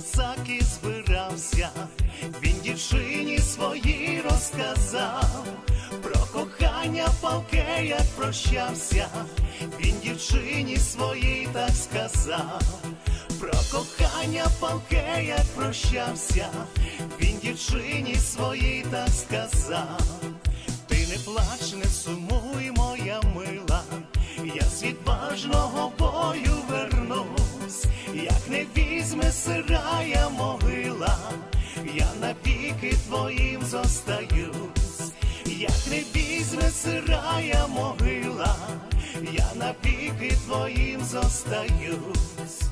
козак і збирався, він дівчині своїй розказав, про кохання палке, як прощався, він дівчині своїй так сказав, про кохання палке, як прощався, він дівчині своїй так сказав, ти не плач, не сумуй, моя мила, я з відважного Бога. Візьме сирая могила, я навіки твоїм зостаюсь, як не візьме сирая могила, я навіки твоїм зостаюсь.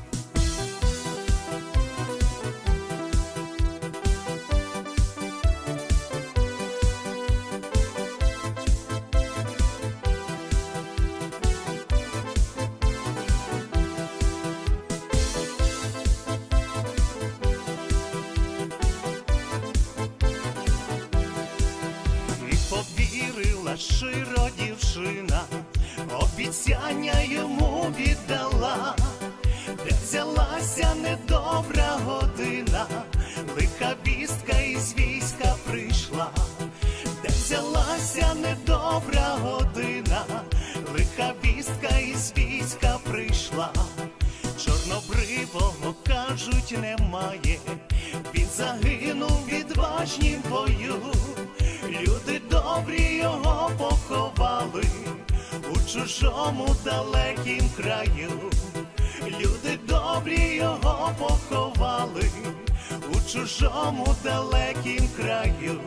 Повірила широ дівчина, обіцяння йому віддала, де взялася недобра година, лиха вістка із війська прийшла, де взялася недобра година, лиха вістка із війська прийшла. Чорнобривого кажуть немає, він загинув відважнім бою. Люди добрі його чужому далекім краю. Люди добрі його поховали у чужому далекім краю.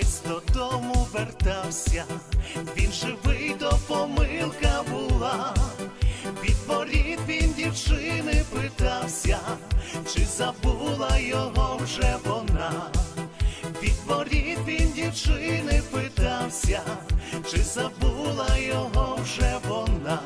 Хлопець додому вертався, він живий, то помилка була. Від воріт він дівчини питався, чи забула його вже вона. Від воріт він дівчини питався, чи забула його вже вона.